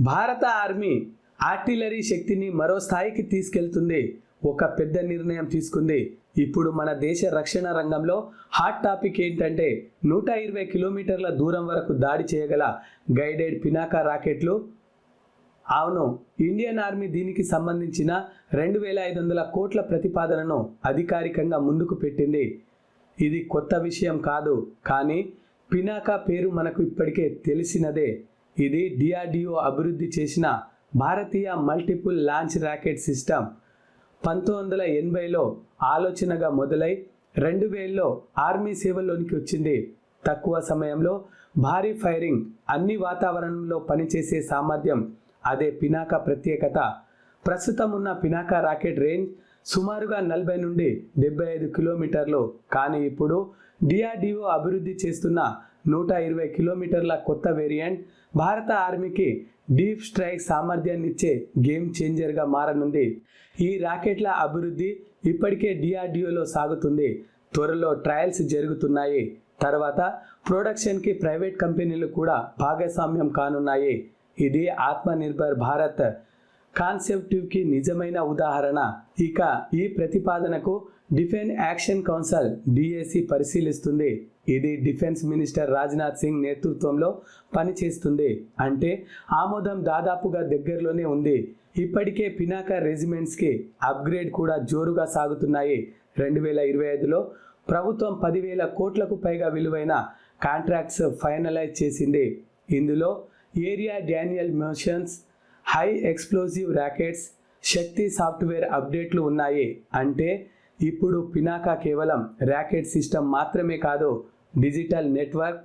భారత army artillery శక్తిని మరో స్థాయికి తీసుకెళ్తుంది. ఒక పెద్ద నిర్ణయం తీసుకుంది. ఇప్పుడు మన దేశ రక్షణ రంగంలో హాట్ టాపిక్ ఏంటంటే నూట ఇరవై కిలోమీటర్ల దూరం వరకు దాడి చేయగల గైడెడ్ పినాకా రాకెట్లు. అవును ఇండియన్ ఆర్మీ దీనికి సంబంధించిన రెండు వేల ఐదు వందల కోట్ల ప్రతిపాదనను అధికారికంగా ముందుకు పెట్టింది. ఇది కొత్త విషయం కాదు కానీ పినాకా పేరు మనకు ఇప్పటికే తెలిసినదే. ఇది డిఆర్డిఓ అభివృద్ధి చేసిన భారతీయ మల్టిపుల్ లాంచ్ రాకెట్ సిస్టమ్. పంతొమ్మిది వందల ఎనభైలో ఆలోచనగా మొదలై రెండు వేలలో ఆర్మీ సేవల్లోనికి వచ్చింది. తక్కువ సమయంలో భారీ ఫైరింగ్ అన్ని వాతావరణంలో పనిచేసే సామర్థ్యం అదే పినాకా ప్రత్యేకత. ప్రస్తుతం ఉన్న పినాకా రాకెట్ రేంజ్ సుమారుగా నలభై నుండి డెబ్బై ఐదు కిలోమీటర్లు. కానీ ఇప్పుడు డిఆర్డిఓ అభివృద్ధి చేస్తున్న నూట ఇరవై కిలోమీటర్ల కొత్త వేరియంట్ భారత ఆర్మీకి డీప్ స్ట్రైక్ సామర్థ్యాన్ని ఇచ్చే గేమ్ చేంజర్గా మారనుంది. ఈ రాకెట్ల అభివృద్ధి ఇప్పటికే డిఆర్డిఓలో సాగుతుంది. త్వరలో ట్రయల్స్ జరుగుతున్నాయి. తర్వాత ప్రొడక్షన్కి ప్రైవేట్ కంపెనీలు కూడా భాగస్వామ్యం కానున్నాయి. ఇది ఆత్మనిర్భర్ భారత్ కాన్సెప్టివ్కి నిజమైన ఉదాహరణ. ఇక ఈ ప్రతిపాదనకు డిఫెన్స్ యాక్షన్ కౌన్సిల్ డిఏసి పరిశీలిస్తుంది. ఇది డిఫెన్స్ మినిస్టర్ రాజ్నాథ్ సింగ్ నేతృత్వంలో పనిచేస్తుంది. అంటే ఆమోదం దాదాపుగా దగ్గరలోనే ఉంది. ఇప్పటికే పినాక రెజిమెంట్స్కి అప్గ్రేడ్ కూడా జోరుగా సాగుతున్నాయి. రెండు వేల ఇరవై ఐదులో ప్రభుత్వం పదివేల కోట్లకు పైగా విలువైన కాంట్రాక్ట్స్ ఫైనలైజ్ చేసింది. ఇందులో area denial munitions high explosive rockets Shakti software అప్డేట్లు ఉన్నాయి అంటే ఇప్పుడు పినాకా కేవలం ర్యాకెట్ సిస్టమ్ మాత్రమే కాదు డిజిటల్ నెట్వర్క్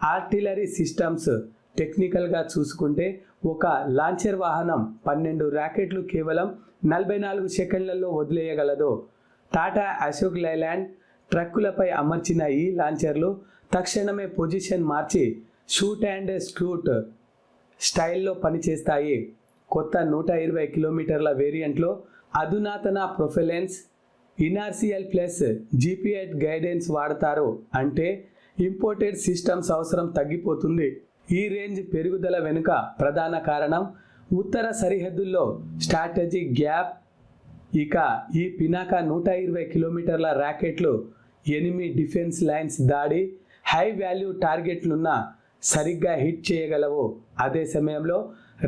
ఆర్టిలరీ సిస్టమ్స్ టెక్నికల్గా చూసుకుంటే ఒక లాంచర్ వాహనం పన్నెండు ర్యాకెట్లు కేవలం నలభై నాలుగు సెకండ్లలో వదిలేయగలదు. టాటా అశోక్ లైలాండ్ ట్రక్కులపై అమర్చిన ఈ లాంచర్లు తక్షణమే పొజిషన్ మార్చి షూట్ అండ్ స్క్రూట్ స్టైల్లో పనిచేస్తాయి. కొత్త నూట ఇరవై కిలోమీటర్ల వేరియంట్లో అధునాతన ప్రొఫెలెన్స్ ఇన్ఆర్సిఎల్ ప్లస్ జీపీఎట్ గైడెన్స్ వాడతారు. అంటే ఇంపోర్టెడ్ సిస్టమ్స్ అవసరం తగ్గిపోతుంది. ఈ రేంజ్ పెరుగుదల వెనుక ప్రధాన కారణం ఉత్తర సరిహద్దుల్లో స్ట్రాటజీ గ్యాప్. ఇక ఈ పినాక నూట ఇరవై కిలోమీటర్ల ర్యాకెట్లు ఎనిమి డిఫెన్స్ లైన్స్ దాడి హై వాల్యూ టార్గెట్లున్న సరిగ్గా హిట్ చేయగలవు. అదే సమయంలో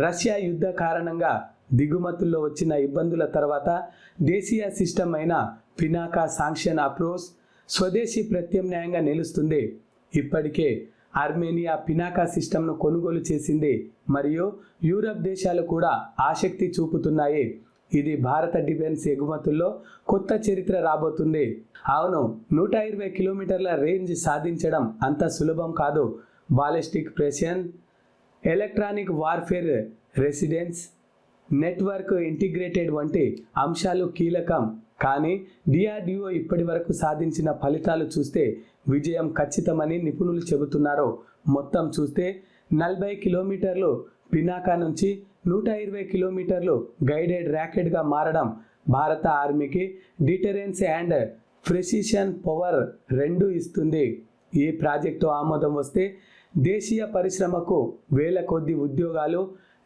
రష్యా యుద్ధ కారణంగా దిగుమతుల్లో వచ్చిన ఇబ్బందుల తర్వాత దేశీయ సిస్టమ్ అయిన పినాకా సాంక్షన్ అప్రోచ్ స్వదేశీ ప్రత్యామ్నాయంగా నిలుస్తుంది. ఇప్పటికే ఆర్మేనియా పినాకా సిస్టమ్ను కొనుగోలు చేసింది మరియు యూరప్ దేశాలు కూడా ఆసక్తి చూపుతున్నాయి. ఇది భారత డిఫెన్స్ ఎగుమతుల్లో కొత్త చరిత్ర రాబోతుంది. అవును నూట ఇరవై కిలోమీటర్ల రేంజ్ సాధించడం అంత సులభం కాదు. Ballistic precision electronic warfare residence network integrated వంటి అంశాలు కీలకం. కానీ డిఆర్డిఓ ఇప్పటి వరకు సాధించిన ఫలితాలు చూస్తే విజయం ఖచ్చితమని నిపుణులు చెబుతున్నారు. మొత్తం చూస్తే నలభై కిలోమీటర్లు పినాకా నుంచి నూట ఇరవై కిలోమీటర్లు గైడెడ్ ర్యాకెట్గా మారడం. భారత ఆర్మీకి డిటరెన్స్ అండ్ ప్రెసిషన్ పవర్ రెండు ఇస్తుంది. ఈ ప్రాజెక్టు ఆమోదం వస్తే దేశీయ పరిశ్రమకు వేల కొద్ది ఉద్యోగాలు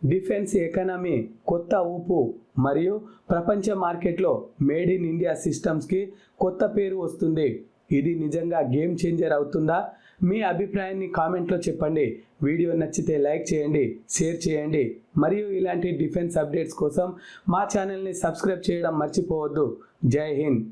డిఫెన్స్ ఎకానమీ కొత్త ఊపు మరియు ప్రపంచ మార్కెట్లో మేడ్ ఇన్ ఇండియా సిస్టమ్స్కి కొత్త పేరు వస్తుంది. ఇది నిజంగా గేమ్ చేంజర్ అవుతుందా? మీ అభిప్రాయాన్ని కామెంట్లో చెప్పండి. వీడియో నచ్చితే లైక్ చేయండి షేర్ చేయండి. మరియు ఇలాంటి డిఫెన్స్ అప్డేట్స్ కోసం మా ఛానల్ని సబ్స్క్రైబ్ చేయడం మర్చిపోవద్దు. జై హింద్.